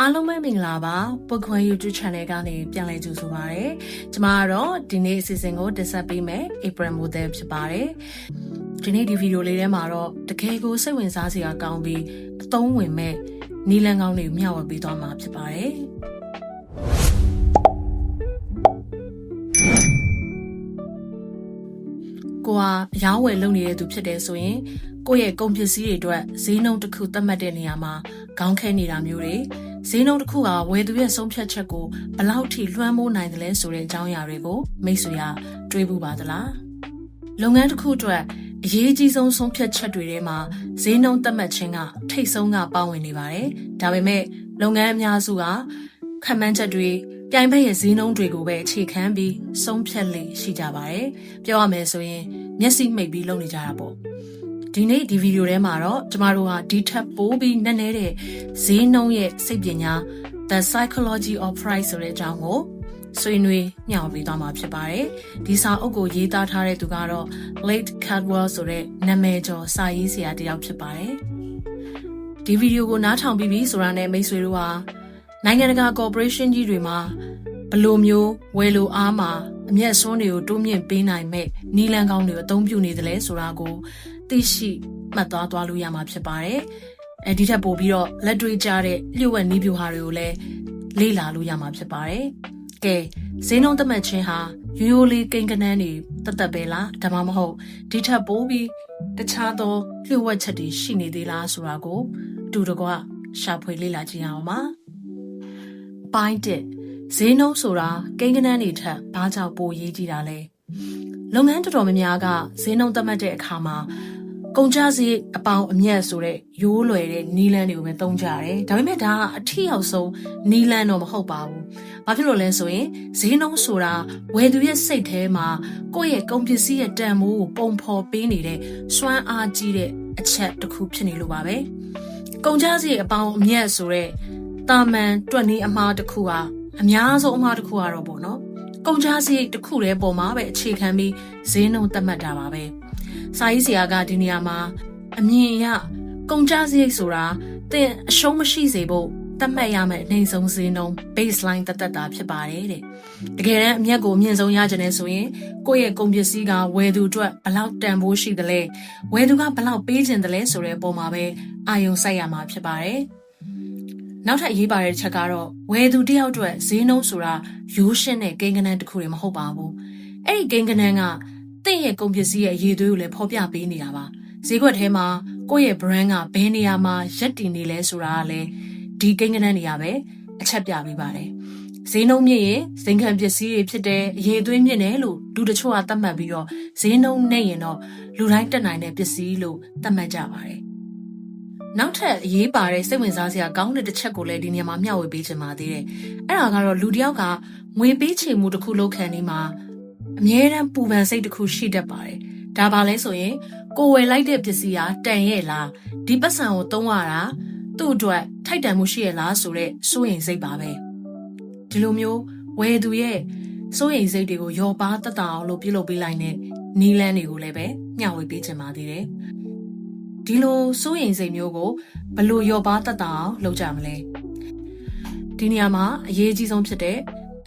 အားလုံးပဲမင်္ဂလာပါပုတ်ခွန် YouTube Channel ကနေပြန်လည်ကြိုဆိုပါရစေ။ကျွန်မကတော့ဒီနေ့အစီအစဉ်ကိုတင်ဆက်ပေးမယ် April Model ဖြစ်ပါတယ်။ဒီနေ့ဒီဗီဒီယိုလေးထဲမှာတော့တကယ်ကိုစိတ်ဝင်စားစရာကောင်းပြီးအသုံးဝင်မဲ့နီလန်ကောင်းတွေကိုမျှဝေပေးသွားမှာဖြစ်ပါတယ်။ကိုကအယောင်းဝယ်လုပ်နေတဲ့သူဖြစ်တယ်ဆိုရင်ကိုယ့်ရဲ့ကုန်ပစ္စည်းတွေအတွက်ဈေးနှုန်းတစ်ခုသတ်မှတ်တဲ့နေရာမှာခေါင်းခဲနေတာမျိုးတွေ ဈေးနှုန်းတစ်ခုကဝယ်သူရဲ့ဆုံးဖြတ်ချက်ကိုဘယ်လောက်ထိလွှမ်းမိုးနိုင်တယ်လဲဆိုတဲ့အကြောင်းအရာတွေကိုမိတ်ဆွေကတွေးဘူးပါသလားလုပ်ငန်းတစ်ခုအတွက်အရေးကြီးဆုံးဆုံးဖြတ်ချက်တွေထဲမှာဈေးနှုန်းသတ်မှတ်ခြင်းကထိတ်ဆုံးကပါဝင်နေပါတယ်ဒါပေမဲ့လုပ်ငန်းအများစုကခံမှန်းချက်တွေပြိုင်ဘက်ရဲ့ဈေးနှုန်းတွေကိုပဲအခြေခံပြီးဆုံးဖြတ်လေရှိကြပါတယ်ပြောရမယ်ဆိုရင်မျက်စိမှိတ်ပြီးလုပ်နေကြတာပေါ့ ဒီနေ့ဒီဗီဒီယိုထဲမှာတော့ကျမတို့ကဒီထက်ပိုပြီးနက်နဲတဲ့ဈေးနှုန်းရဲ့စိတ်ပညာ The Psychology of Price ဆိုတဲ့အကြောင်းကိုဆွေးနွေးညှောင်းပေးသွားမှာဖြစ်ပါတယ်။ဒီစာအုပ်ကိုရေးသားထားတဲ့သူကတော့ Late Cadwell ဆိုတဲ့နာမည်ကျော်စာရေးဆရာတစ်ယောက်ဖြစ်ပါတယ်။ဒီဗီဒီယိုကိုနားထောင်ပြီးပြီဆိုတာနဲ့မိတ်ဆွေတို့ဟာနိုင်ငံတကာ corporation ကြီးတွေမှာ ဘလိုမျိုးဝယ်လိုအားမှာအမျက်စွန်းတွေကိုတိုးမြင့်ပေးနိုင်မဲ့နီလန်ကောင်းတွေကိုအသုံးပြုနေတယ်လဲဆိုတာကိုသိရှိမှတ်သွားသွားလို့ရမှာဖြစ်ပါတယ်။အဲဒီထက်ပိုပြီးတော့လက်တွေ့ကျတဲ့လျှို့ဝှက်နီးပြူဟာတွေကိုလည်းလေ့လာလို့ရမှာဖြစ်ပါတယ်။ကဲဈေးနှုန်းသတ်မှတ်ခြင်းဟာရိုးရိုးလေးကိန်းကနန်းတွေတတ်တတ်ပဲလားဒါမှမဟုတ်ဒီထက်ပိုပြီးတခြားသောလျှို့ဝှက်ချက်တွေရှိနေသေးလားဆိုတာကိုအတူတကွရှာဖွေလေ့လာကြည့်ရအောင်ပါ။ပိုင်းတစ် ဈေးနှုန်းဆိုတာကိန်းကနန်းတွေထက်ဘာကြောင့်ပိုရေးကြီးတာလဲလုပ်ငန်းတော်တော်များများကဈေးနှုန်းသတ်မှတ်တဲ့အခါမှာကုန်ကျစရိတ်အပေါင်းအမြတ်ဆိုတဲ့ရိုးလွယ်တဲ့နီလန်းတွေကိုပဲသုံးကြတယ်။ဒါပေမဲ့ဒါကအထီရောက်ဆုံးနီလန်းတော့မဟုတ်ပါဘူး။ဘာဖြစ်လို့လဲဆိုရင်ဈေးနှုန်းဆိုတာဝယ်သူရဲ့စိတ်ထဲမှာကိုယ့်ရဲ့ကုန်ပစ္စည်းရဲ့တန်ဖိုးကိုပုံဖော်ပေးနေတဲ့စွမ်းအားကြီးတဲ့အချက်တစ်ခုဖြစ်နေလို့ပါပဲ။ကုန်ကျစရိတ်အပေါင်းအမြတ်ဆိုတဲ့တာမန်တွက်နေအမှားတစ်ခုဟာ အများဆုံးအမှားတစ်ခုကတော့ပေါ့နော်။ကုန်ကျစရိတ်တစ်ခုတည်းပုံမှာပဲအခြေခံပြီးဈေးနှုန်းသတ်မှတ်တာပါပဲ။စာရေးဆရာကဒီနေရာမှာအမြင်အရကုန်ကျစရိတ်ဆိုတာတင်အရှုံးမရှိစေဖို့သတ်မှတ်ရမယ့်အနေဆုံးဈေးနှုန်း baseline တသက်တာဖြစ်ပါတယ်တဲ့။တကယ်တမ်းအမျက်ကိုအမြင့်ဆုံးရကြတယ်ဆိုရင်ကိုယ့်ရဲ့ကုန်ပစ္စည်းကဝယ်သူအတွက်ဘလောက်တန်ဖိုးရှိသလဲဝယ်သူကဘလောက်ပေးခြင်းသလဲဆိုတဲ့ပုံမှာပဲအာယုံစိုက်ရမှာဖြစ်ပါတယ်။ နောက်ထပ်အရေးပါတဲ့ချက်ကတော့ဝယ်သူတယောက်အတွက်ဈေးနှုန်းဆိုတာရိုးရှင်းတဲ့ကိန်းဂဏန်းတစ်ခုတွေမဟုတ်ပါဘူး။အဲ့ဒီကိန်းဂဏန်းကတင့်ရဲ့ကုန်ပစ္စည်းရဲ့အရေးသွေးကိုလည်းဖော်ပြပေးနေတာပါဈေးကွက်ထဲမှာကိုယ့်ရဲ့ brand ကဘယ်နေရာမှာရက်တည်နေလဲဆိုတာကလည်းဒီကိန်းဂဏန်းတွေကပဲအချက်ပြပေးပါတယ်ဈေးနှုန်းမြင့်ရင်ဇင်ခံပစ္စည်းတွေဖြစ်တဲ့အရေးသွေးမြင့်တယ်လို့လူတချို့ကသတ်မှတ်ပြီးတော့ဈေးနှုန်းနဲ့ရင်တော့လူတိုင်းတက်နိုင်တဲ့ပစ္စည်းလို့သတ်မှတ်ကြပါတယ် နောက်ထပ်အရေးပါတဲ့စိတ်ဝင်စားစရာကောင်းတဲ့တစ်ချက်ကိုလည်းဒီနေရာမှာမျှဝေပေးချင်ပါသေးတယ်။အဲ့ဒါကတော့လူတယောက်ကငွေပေးချေမှုတစ်ခုလုပ်ခံနေမှာအမြဲတမ်းပူပန်စိတ်တစ်ခုရှိတတ်ပါတယ်။ဒါပါလဲဆိုရင်ကိုဝယ်လိုက်တဲ့ပစ္စည်းဟာတန်ရဲ့လားဒီပတ်စံကိုသုံးရတာသူ့အတွက်ထိုက်တန်မှုရှိရဲ့လားဆိုတဲ့စိုးရိမ်စိတ်ပါပဲ။ဒီလိုမျိုးဝယ်သူရဲ့စိုးရိမ်စိတ်တွေကိုယော်ပါတတ်တာအောင်လို့ပြုလုပ်ပေးလိုက်တဲ့နီလန်းတွေကိုလည်းပဲမျှဝေပေးချင်ပါသေးတယ်။ ဒီလိုစိုးရိမ်စိတ်မျိုးကိုဘယ်လိုယော်ပါတတ်တာအောင်လုပ်ကြမလဲ။ဒီနေရာမှာအရေးကြီးဆုံးဖြစ်တဲ့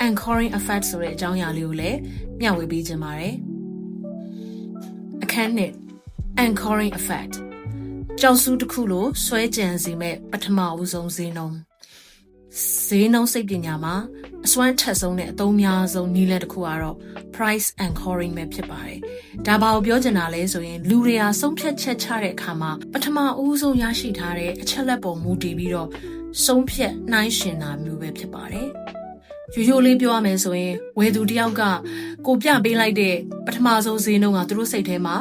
anchoring effect ဆိုတဲ့အကြောင်းအရာလေးကိုလည်းမျှဝေပေးခြင်းပါတယ်။အခန်းနှစ် anchoring effect ကြောက်စုတစ်ခုလိုဆွဲကြံစီမဲ့ပထမဦးဆုံးဈေးနှုန်း ဈေးနှုန်းစိတ်ပညာမှာအစွမ်းထက်ဆုံးနဲ့အသုံးများဆုံးနည်းလမ်းတစ်ခုကတော့ price anchoring ပဲဖြစ်ပါတယ်။ဒါဘာကိုပြောချင်တာလဲဆိုရင်လူတွေဟာဆုံးဖြတ်ချက်ချတဲ့အခါမှာပထမဦးဆုံးရရှိထားတဲ့အချက်လက်ပေါ်မူတည်ပြီးတော့ဆုံးဖြတ်နှိုင်းရှင်တာမျိုးပဲဖြစ်ပါတယ်။ရိုးရိုးလေးပြောရမယ်ဆိုရင်ဝယ်သူတယောက်ကကိုပြပေးလိုက်တဲ့ပထမဆုံးဈေးနှုန်းကသူတို့စိတ်ထဲမှာ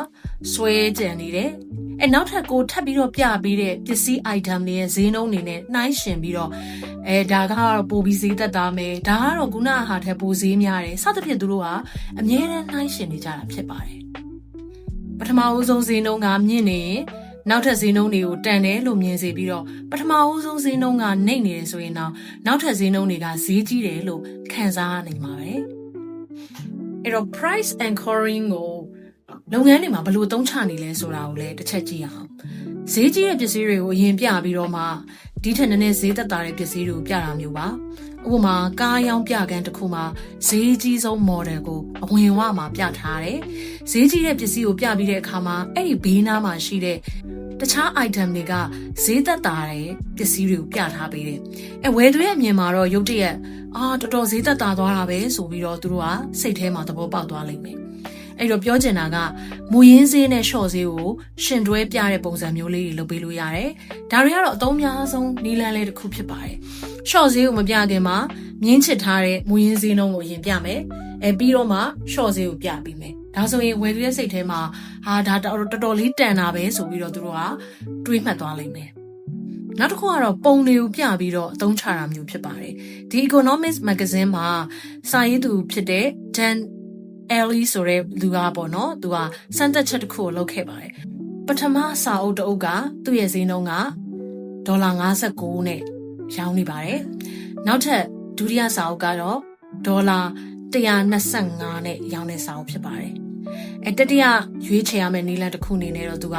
ဆွဲကြံနေတယ်။ အဲနောက်ထပ်ကိုထပ်ပြီးတော့ပြပေးတဲ့ပစ္စည်း item တွေရဲ့ဈေးနှုန်းတွေနဲ့နှိုင်းယှဉ်ပြီးတော့အဲဒါကတော့ပိုပြီးဈေးသက်သာမယ်။ဒါကတော့ခုနကဟာထက်ပိုဈေးများတယ်။စသဖြင့်သူတို့ကအမြဲတမ်းနှိုင်းယှဉ်နေကြတာဖြစ်ပါတယ်။ပထမဦးဆုံးဈေးနှုန်းကမြင့်နေရင်နောက်ထပ်ဈေးနှုန်းတွေကိုတန်တယ်လို့မြင်စေပြီးတော့ပထမဦးဆုံးဈေးနှုန်းကနှိမ့်နေတယ်ဆိုရင်တော့နောက်ထပ်ဈေးနှုန်းတွေကဈေးကြီးတယ်လို့ခံစားနိုင်မှာပဲအဲ့တော့ price anchoring ကို လုပ်ငန်းတွေမှာဘယ်လိုသုံးချနေလဲဆိုတာကိုလည်းတစ်ချက်ကြည့်အောင်ဈေးကြီးတဲ့ပစ္စည်းတွေကိုအရင်ပြပြီးတော့မှဒီထက်နည်းနည်းဈေးသက်သာတဲ့ပစ္စည်းတွေကိုပြတာမျိုးပါဥပမာကားရောင်းပြကန်းတစ်ခုမှာဈေးကြီးဆုံး model ကိုအဝင်ဝမှာပြထားတယ်ဈေးကြီးတဲ့ပစ္စည်းကိုပြပြီးတဲ့အခါမှာအဲ့ဒီဘေးနားမှာရှိတဲ့တခြား item တွေကဈေးသက်သာတဲ့ပစ္စည်းတွေကိုပြထားပေးတယ်အဲဝယ်သူရဲ့အမြင်မှာတော့ရုတ်တရက်အာတော်တော်ဈေးသက်သာသွားတာပဲဆိုပြီးတော့သူတို့ကစိတ်ထဲမှာသဘောပေါက်သွားလိမ့်မယ် အဲ့တော့ပြောချင်တာကမူရင်းဈေးနဲ့ short ဈေးကိုရှင်တွဲပြတဲ့ပုံစံမျိုးလေးတွေလုပ်ပေးလို့ရတယ်။ဒါတွေကတော့အသုံးများဆုံးနီးလန်းလေးတစ်ခုဖြစ်ပါတယ်။ short ဈေးကိုမပြခင်မှာမြင်းချစ်ထားတဲ့မူရင်းဈေးနှုန်းကိုရင်ပြမယ်။အဲပြီးတော့မှ short ဈေးကိုပြပြီးမယ်။ဒါဆိုရင်ဝယ်သူရဲ့စိတ်ထဲမှာဟာဒါတော်တော်လေးတန်တာပဲဆိုပြီးတော့သူတို့ကတွေးမှတ်သွားလိမ့်မယ်။နောက်တစ်ခုကတော့ပုံတွေကိုပြပြီးတော့အသုံးချတာမျိုးဖြစ်ပါတယ်။ဒီ Economics Magazine မှာစာရေးသူဖြစ်တဲ့ Dan Ellie ဆိုတဲ့လူကပေါ့နော်သူကစမ်းသက်ချက်တစ်ခုကိုလုပ်ခဲ့ပါတယ်ပထမစာအုပ်တစ်အုပ်ကသူ့ရဲ့ဈေးနှုန်းကဒေါ်လာ59နဲ့ရောင်းနေပါတယ်နောက်ထပ်ဒုတိယစာအုပ်ကတော့ဒေါ်လာ125နဲ့ရောင်းတဲ့စာအုပ်ဖြစ်ပါတယ်အဲတတိယရွေးချယ်ရမယ့်နည်းလမ်းတစ်ခုအနေနဲ့တော့သူက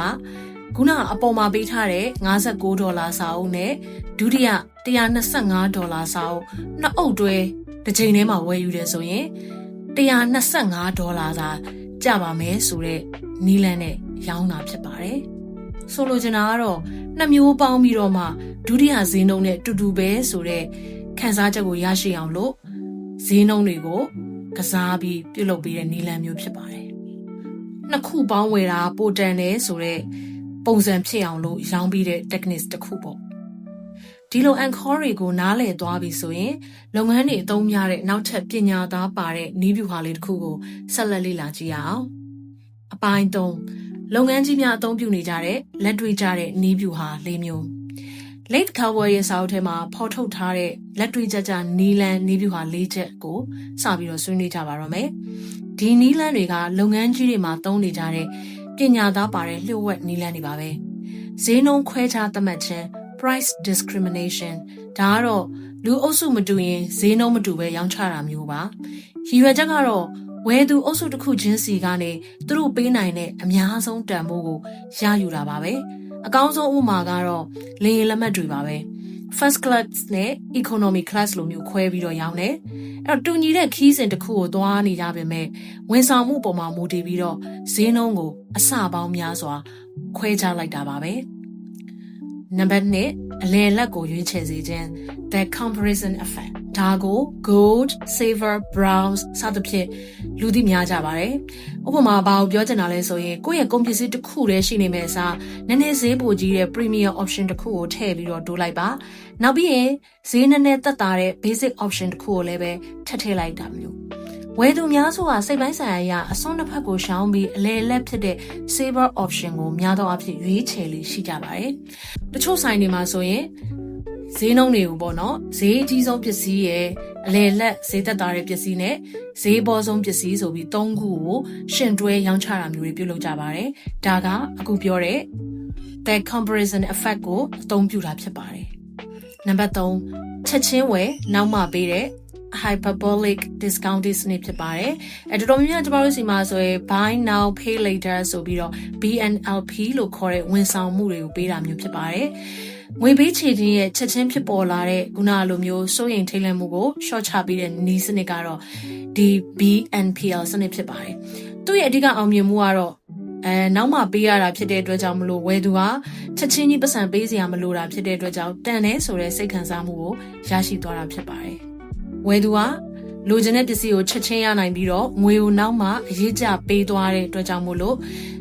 ခုနအပေါ်မှာပေးထားတဲ့56ဒေါ်လာစာအုပ်နဲ့ဒုတိယ125ဒေါ်လာစာအုပ်နှစ်အုပ်တွဲတစ်ချိန်ထဲမှာဝယ်ယူတယ်ဆိုရင် 125ဒေါ်လာသာကျပါမယ်ဆိုတဲ့နီးလန်းနဲ့ရောင်းတာဖြစ်ပါတယ်။ဆိုလိုချင်တာကတော့နှစ်မျိုးပေါင်းပြီးတော့မှဒုတိယဈေးနှုန်းနဲ့တူတူပဲဆိုတဲ့ခံစားချက်ကိုရရှိအောင်လို့ဈေးနှုန်းတွေကိုကစားပြီးပြုလုပ်ပေးတဲ့နီးလန်းမျိုးဖြစ်ပါတယ်။နှစ်ခုပေါင်းဝယ်တာပိုတန်တယ်ဆိုတဲ့ပုံစံဖြစ်အောင်လို့ရောင်းပြီးတဲ့ techniques တစ်ခုပေါ့ ဒီလို anchor တွေကိုနားလည်သွားပြီဆိုရင်လုပ်ငန်းတွေအသုံးများတဲ့နောက်ထပ်ပညာသားပါတဲ့နည်းဗျူဟာလေးတစ်ခုကိုဆက်လက်လေ့လာကြည့်ရအောင်။အပိုင်း3လုပ်ငန်းကြီးများအသုံးပြုနေကြတဲ့လက်တွေ့ကျတဲ့နည်းဗျူဟာ၄မျိုး Late Cowboy ရဲ့စာအုပ်ထဲမှာဖော်ထုတ်ထားတဲ့လက်တွေ့ကျကျနီလန်နီးဗျူဟာ၄ချက်ကိုစပြီးတော့ဆွေးနွေးကြပါတော့မယ်။ဒီနီလန်တွေကလုပ်ငန်းကြီးတွေမှာသုံးနေကြတဲ့ပညာသားပါတဲ့လျှို့ဝှက်နီလန်တွေပါပဲ။ဈေးနှုန်းခွဲခြားသတ်မှတ်ခြင်း price discrimination ဒါကတော့လူအုပ်စုမတူရင်ဈေးနှုန်းမတူပဲရောင်းချတာမျိုးပါရည်ရွယ်ချက်ကတော့ဝယ်သူအုပ်စုတစ်ခုချင်းစီကနေသူတို့ပေးနိုင်တဲ့အများဆုံးတန်ဖိုးကိုရယူတာပါပဲအကောင်းဆုံးဥမာကတော့လေယာဉ်လက်မှတ်တွေပါပဲ first class နဲ့ economy class လိုမျိုးခွဲပြီးတော့ရောင်းတယ်အဲ့တော့တူညီတဲ့ခီးစဉ်တစ်ခုကိုသွားနေကြပါမယ်ဝန်ဆောင်မှုပုံမှာမူတည်ပြီးတော့ဈေးနှုန်းကိုအဆပေါင်းများစွာခွဲခြားလိုက်တာပါပဲ။ နံပါတ်1အလယ်လက်ကိုရွေးချယ်စေခြင်း the comparison effect ဒါကို gold silver bronze စသဖြင့်လူသိများကြပါတယ်ဥပမာဘာကိုပြောချင်တာလဲဆိုရင်ကိုယ့်ရဲ့ကုန်ပစ္စည်းတစ်ခုတည်းရှိနေမယ့်အစားနည်းနည်းဈေးပိုကြီးတဲ့ premium option တစ်ခုကိုထည့်ပြီးတော့တိုးလိုက်ပါနောက်ပြီးရင်ဈေးနည်းနည်းသက်သာတဲ့ basic option တစ်ခုကိုလည်းပဲထည့်ထည့်လိုက်တာမျိုး ဝယ်သူများစုဟာစိတ်ပိုင်းဆိုင်ရာအရအစွန်းတစ်ဖက်ကိုရှောင်းပြီးအလဲလက်ဖြစ်တဲ့ saver option ကိုများသောအားဖြင့်ရွေးချယ်လေးရှိကြပါတယ်။တချို့ဆိုင်တွေမှာဆိုရင်ဈေးနှုန်းတွေကိုပေါ့နော်ဈေးအကြီးဆုံးပစ္စည်းရဲ့အလဲလက်ဈေးသက်သာတဲ့ပစ္စည်းနဲ့ဈေးပေါ်ဆုံးပစ္စည်းဆိုပြီး၃ခုကိုရှင်တွဲရောင်းချတာမျိုးတွေပြုလုပ်ကြပါတယ်။ဒါကအခုပြောတဲ့ the comparison effect ကိုအသုံးပြုတာဖြစ်ပါတယ်။နံပါတ်3ချက်ချင်းဝယ်နောက်မှပေးတဲ့ hyperbolic discounting စနစ်ဖြစ်ပါတယ်။အဲတော်တော်များများကျမတို့စီမှာဆိုရင် buy now pay later ဆိုပြီးတော့ BNLP လို့ခေါ်တဲ့ဝန်ဆောင်မှုတွေကိုပေးတာမျိုးဖြစ်ပါတယ်။ငွေပေးချေခြင်းရဲ့ချက်ချင်းဖြစ်ပေါ်လာတဲ့ခုနလိုမျိုးစိုးရိမ်ထိတ်လန့်မှုကို short ချပေးတဲ့နီးစနစ်ကတော့ဒီ BNPL စနစ်ဖြစ်ပါတယ်။သူ့ရဲ့အဓိကအောင်မြင်မှုကတော့အဲနောက်မှပေးရတာဖြစ်တဲ့အတွက်ကြောင့်မလို့ဝယ်သူဟာချက်ချင်းကြီးပတ်စံပေးစရာမလိုတာဖြစ်တဲ့အတွက်ကြောင့်တန်တယ်ဆိုတဲ့စိတ်ခံစားမှုကိုရရှိသွားတာဖြစ်ပါတယ်။ ဝယ်သူကလိုချင်တဲ့ပစ္စည်းကိုချက်ချင်းရနိုင်ပြီးတော့ငွေကိုနောက်မှအရေးကြပေးသွားတဲ့အတွက်ကြောင့်မို့လို့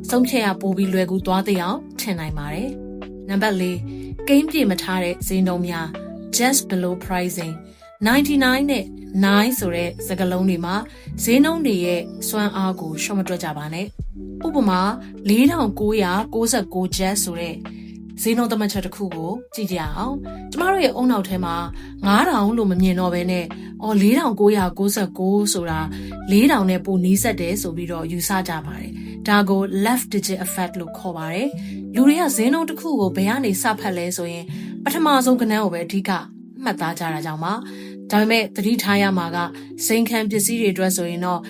ဆုံးဖြတ်ရပို့ပြီးလွယ်ကူသွားတဲ့အောင်ထင်နိုင်ပါတယ်။နံပါတ်၄ကိန်းပြေမထားတဲ့ဈေးနှုန်းများ just below pricing 99နဲ့9ဆိုတဲ့စကားလုံးတွေမှာဈေးနှုန်းတွေရဲ့စွမ်းအားကိုရှော့မတွက်ကြပါနဲ့။ဥပမာ4996 jet ဆိုတဲ့ ဈေးနှုန်းသတ်မှတ်ချက်တစ်ခုကိုကြည့်ကြအောင်ကျမတို့ရဲ့အုံနောက်ထဲမှာ9000လို့မမြင်တော့ဘဲနဲ့အော်4999ဆိုတာ4000နဲ့ပိုနီးစက်တယ်ဆိုပြီးတော့ယူဆကြပါတယ်ဒါကို left digit effect လို့ခေါ်ပါတယ်လူတွေကဈေးနှုန်းတစ်ခုကိုဘယ်ကနေစဖတ်လဲဆိုရင်ပထမဆုံးကဏ္ဍကိုပဲအဓိကမှတ်သားကြတာကြောင့်ပါဒါပေမဲ့သတိထားရမှာကစိန်ခံပစ္စည်းတွေအတွက်ဆိုရင်တော့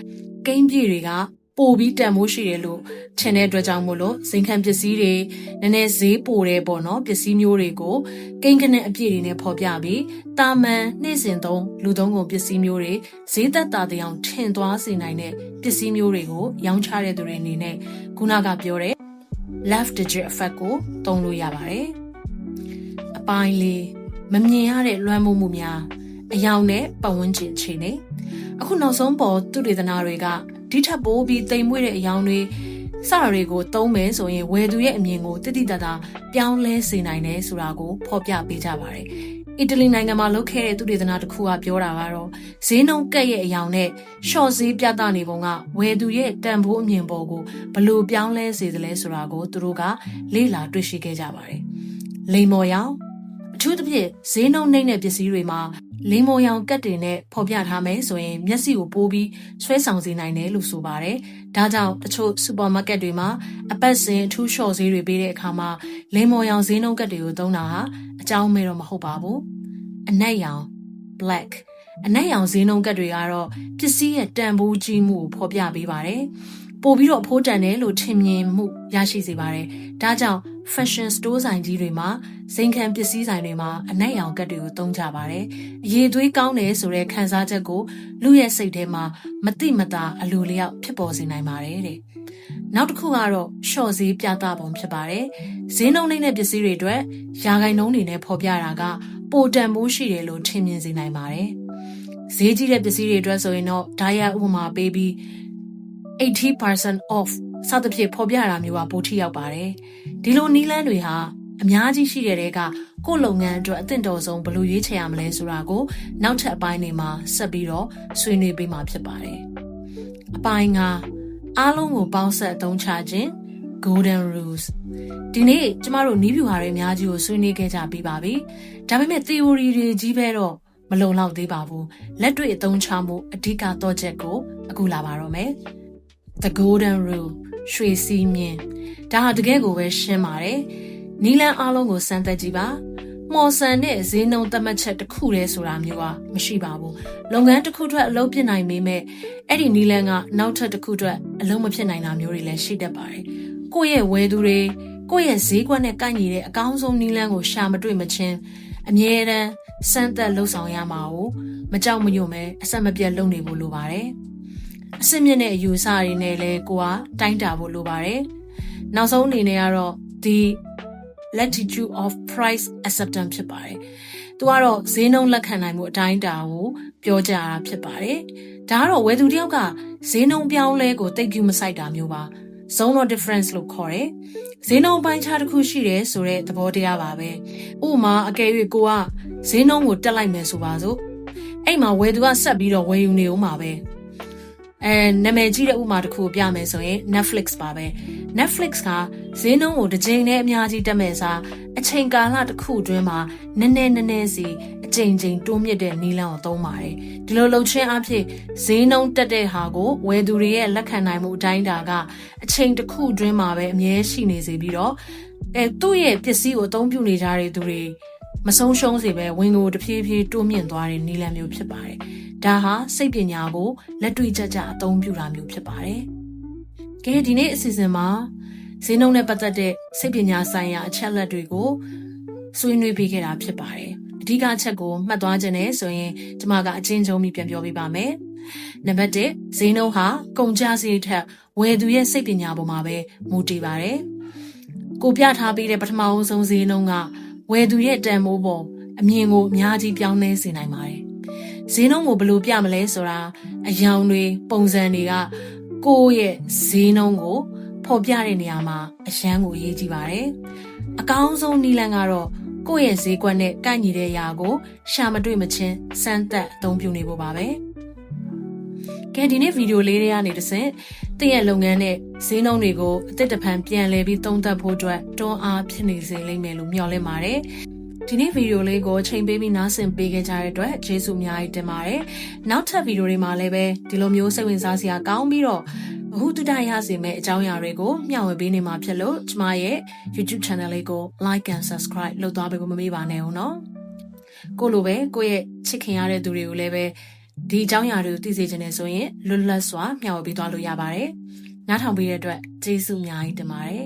ကိန်းပြည့်တွေက ပိုပြီးတန်မိုးရှိတယ်လို့ထင်တဲ့အတွက်ကြောင့်မို့လို့ဇင်ခံပစ္စည်းတွေနည်းနည်းဈေးပိုတယ်ပေါ့နော်ပစ္စည်းမျိုးတွေကိုကိန်းကနက်အပြည့်တွေနဲ့ဖော်ပြပြီးတာမန်နေ့စဉ်သုံးလူသုံးကုန်ပစ္စည်းမျိုးတွေဈေးသက်သာတဲ့အောင်ထင်သွားစေနိုင်တဲ့ပစ္စည်းမျိုးတွေကိုရောင်းချတဲ့သူတွေအနေနဲ့ခုနကပြောတဲ့ left digit effect ကိုသုံးလို့ရပါတယ်အပိုင်းလေးမမြင်ရတဲ့လွှမ်းမိုးမှုများအယောင်နဲ့ပတ်ဝန်းကျင်အခြေအနေအခုနောက်ဆုံးပေါ်သူတေသနာတွေက ဒီထက်ပိုပြီးတိမ်မွေ့တဲ့အယောင်တွေစတာတွေကိုသုံးမယ်ဆိုရင်ဝယ်သူရဲ့အမြင်ကိုတိတိတတ်တာပြောင်းလဲစေနိုင်တယ်ဆိုတာကိုဖော်ပြပေးကြပါတယ်အီတလီနိုင်ငံမှာလုပ်ခဲ့တဲ့သူတေသနာတစ်ခုကပြောတာကတော့ဈေးနှုန်းကက်ရဲ့အယောင်နဲ့ရှော့ဈေးပြသနေပုံကဝယ်သူရဲ့တန်ဖိုးအမြင်ပေါ်ကိုဘလို့ပြောင်းလဲစေသလဲဆိုတာကိုသူတို့ကလေ့လာတွေ့ရှိခဲ့ကြပါတယ်လိမ္မော်ရောင်အ ထူးသဖြင့်ဈေးနှုန်းနှိမ့်တဲ့ပစ္စည်းတွေမှာလိမ္မော်ရောင်ကတ်တွေနဲ့ဖော်ပြထားမယ်ဆိုရင်မျက်စိကိုပိုးပြီးဆွဲဆောင်စေနိုင်တယ်လို့ဆိုပါတယ်။ဒါကြောင့်တချို့စူပါမားကတ်တွေမှာအပတ်စဉ်အထူးလျှော့ဈေးတွေပေးတဲ့အခါမှာလိမ္မော်ရောင်ဈေးနှုန်းကတ်တွေကိုသုံးတာဟာအကြောင်းမဲတော့မဟုတ်ပါဘူး။အနက်ရောင် black အနက်ရောင်ဈေးနှုန်းကတ်တွေကတော့ပစ္စည်းရဲ့တန်ဖိုးကြီးမှုကိုဖော်ပြပေးပါတယ်။ ပို့ပြီးတော့အဖိုးတန်တယ်လို့ထင်မြင်မှုရရှိစေပါတယ်။ဒါကြောင့် fashion store ဆိုင်ကြီးတွေမှာဇိမ်ခံပစ္စည်းဆိုင်တွေမှာအနက်ရောင်ကတ်တွေကိုသုံးကြပါတယ်။အရေးသွေးကောင်းတယ်ဆိုတဲ့ခံစားချက်ကိုလူရဲ့စိတ်ထဲမှာမတိမတာအလိုလျောက်ဖြစ်ပေါ်စေနိုင်ပါတယ်တဲ့။နောက်တစ်ခုကတော့ရှော့ဈေးပြသပုံဖြစ်ပါတယ်။ဈေးနှုန်းနေတဲ့ပစ္စည်းတွေအတွက်ယာဂိုင်နှုန်းတွေနဲ့ဖော်ပြတာကပိုတန်မိုးရှိတယ်လို့ထင်မြင်စေနိုင်ပါတယ်။ဈေးကြီးတဲ့ပစ္စည်းတွေအတွက်ဆိုရင်တော့ diet ဥပမာပေးပြီး 80% off စသဖြင့်ဖော်ပြတာမျိုးကပိုထိရောက်ပါတယ်။ဒီလိုနီးလန်းတွေဟာအများကြီးရှိတဲ့တဲကကိုယ့်လုပ်ငန်းအတွက်အသင့်တော်ဆုံးဘယ်လိုရွေးချယ်ရမလဲဆိုတာကိုနောက်ထပ်အပိုင်းတွေမှာဆက်ပြီးတော့ဆွေးနွေးပေးမှာဖြစ်ပါတယ်။အပိုင်းကအားလုံးကိုပေါင်းဆက်အသုံးချခြင်း golden rules ဒီနေ့ကျမတို့နီးဗျူဟာတွေအများကြီးကိုဆွေးနွေးခဲ့ကြပြီးပါပြီ။ဒါပေမဲ့ theory တွေကြီးပဲတော့မလုံလောက်သေးပါဘူး။လက်တွေ့အသုံးချမှုအဓိကတော့ချက်ကိုအခုလာပါတော့မယ်။ The golden rule ရွှေစီးမြင်ဒါဟာတကယ်ကိုပဲရှင်းပါတယ်နီလန်းအားလုံးကိုစမ်းသပ်ကြည့်ပါမော်ဆန်နဲ့ဈေးနှုန်းသတ်မှတ်ချက်တစ်ခုတည်းဆိုတာမျိုးကမရှိပါဘူးလုပ်ငန်းတစ်ခုအတွက်အလုပ်ဖြစ်နိုင်ပေမဲ့အဲ့ဒီနီလန်းကနောက်ထပ်တစ်ခုအတွက်အလုပ်မဖြစ်နိုင်တာမျိုးတွေလည်းရှိတတ်ပါတယ်ကိုယ့်ရဲ့ဝယ်သူတွေကိုယ့်ရဲ့ဈေးကွက်နဲ့ကိုက်ညီတဲ့အကောင်းဆုံးနီလန်းကိုရှာမတွေ့မချင်းအမြဲတမ်းစမ်းသပ်လှုပ်ဆောင်ရမှာကိုမကြောက်မရွံ့ပဲအဆက်မပြတ်လုပ်နေဖို့လိုပါတယ် အစစ်မြင့်တဲ့အယူအဆတွေနဲ့လည်းကိုကတိုင်းတာဖို့လိုပါတယ်။နောက်ဆုံးအနေနဲ့ကတော့ဒီ latitude of price acceptance ဖြစ်ပါတယ်။သူကတော့ဈေးနှုန်းလက်ခံနိုင်မှုအတိုင်းတာကိုပြောကြတာဖြစ်ပါတယ်။ဒါကတော့ဝယ်သူတယောက်ကဈေးနှုန်းပြောင်းလဲကိုတိတ်ကူးမဆိုင်တာမျိုးပါ။ zone of difference လို့ခေါ်တယ်။ဈေးနှုန်းပိုင်းခြားတစ်ခုရှိတယ်ဆိုတဲ့သဘောတရားပါပဲ။ဥပမာအကယ်၍ကိုကဈေးနှုန်းကိုတက်လိုက်မယ်ဆိုပါစို့။အဲ့မှာဝယ်သူကဆက်ပြီးတော့ဝယ်ယူနေဦးမှာပဲ။ အဲနာမည်ကြီးတဲ့ဥမာတစ်ခုပြမယ်ဆိုရင် Netflix ပါပဲ Netflix ကဈေးနှုန်းကိုတစ်ကြိမ်နဲ့အများကြီးတက်မဲ့စားအချိန်ကာလတစ်ခုအတွင်းမှာနည်းနည်းနည်းနည်းစီအချိန်ချင်းတိုးမြင့်တဲ့နီးလန်းကိုသုံးပါတယ်ဒီလိုလှုပ်ချင်းအဖြစ်ဈေးနှုန်းတက်တဲ့ဟာကိုဝယ်သူတွေရဲ့လက်ခံနိုင်မှုအတိုင်းတာကအချိန်တစ်ခုအတွင်းမှာပဲအမြဲရှိနေစေပြီးတော့အဲသူ့ရဲ့ပစ္စည်းကိုအသုံးပြုနေကြတဲ့သူတွေ မဆုံးရှုံးစေပဲဝင်ကိုတဖြည်းဖြည်းတိုးမြင့်သွားတဲ့နီလန်မျိုးဖြစ်ပါတယ်ဒါဟာစိတ်ပညာကိုလက်တွေ့ကြကြအသုံးပြုတာမျိုးဖြစ်ပါတယ်။ကဲဒီနေ့အစီအစဉ်မှာဈေးနှုန်းနဲ့ပတ်သက်တဲ့စိတ်ပညာဆိုင်ရာအချက်လက်တွေကိုဆွေးနွေးပေးခဲ့တာဖြစ်ပါတယ်။အဓိကအချက်ကိုမှတ်သွားခြင်းနဲ့ဆိုရင်ကျွန်မကအချင်းချင်းပြီးပြန်ပြောပြပါမယ်။နံပါတ်1ဈေးနှုန်းဟာကုန်ကျစရိတ်ထက်ဝယ်သူရဲ့စိတ်ပညာပေါ်မှာပဲမူတည်ပါတယ်။ကိုပြထားပေးတဲ့ပထမအဆုံးဈေးနှုန်းက ဝယ်သူရဲ့တန်ဖိုးပေါ်အမြင်ကိုအများကြီးပြောင်းလဲစေနိုင်ပါတယ်ဈေးနှုန်းကိုဘယ်လိုပြမလဲဆိုတာအယောင်တွေပုံစံတွေကကိုယ့်ရဲ့ဈေးနှုန်းကိုဖော်ပြတဲ့နေရာမှာအရန်ကိုအရေးကြီးပါတယ်။အကောင်းဆုံးနည်းလမ်းကတော့ကိုယ့်ရဲ့ဈေးကွက်နဲ့ကိုက်ညီတဲ့ຢာကိုရှာမတွေ့မချင်းစမ်းသပ်အသုံးပြုနေဖို့ပါပဲ။ ကဲဒီနေ့ဗီဒီယိုလေးတွေကနေတစ်ဆင့်တင့်ရဲ့လုပ်ငန်းနဲ့ဈေးနှုန်းတွေကိုအသစ်တဖန်ပြန်လည်ပြီးသုံးသပ်ဖို့အတွက်တွန်းအားဖြစ်နေစေလိမ့်မယ်လို့မျှော်လင့်ပါတယ်။ဒီနေ့ဗီဒီယိုလေးကိုချိန်ပေးပြီးနားဆင်ပေးခဲ့ကြတဲ့အတွက်ကျေးဇူးအများကြီးတင်ပါတယ်။နောက်ထပ်ဗီဒီယိုတွေမှာလည်းပဲဒီလိုမျိုးစိတ်ဝင်စားစရာကောင်းပြီးတော့ဘ ഹു တတရစေမယ့်အကြောင်းအရာတွေကိုမျှဝေပေးနေမှာဖြစ်လို့ကျမရဲ့ YouTube channel လေးကို like and subscribe လုပ်သွားပေးဖို့မမေ့ပါနဲ့ဦးနော်။ကိုလိုပဲကိုရဲ့ချစ်ခင်ရတဲ့သူတွေကိုလည်းပဲ ဒီအကြောင်းအရာတွေကိုသိစေချင်တယ်ဆိုရင်လွတ်လပ်စွာမျှဝေပေးသွားလို့ရပါတယ်။နားထောင်ပေးတဲ့အတွက်ကျေးဇူးအများကြီးတင်ပါတယ်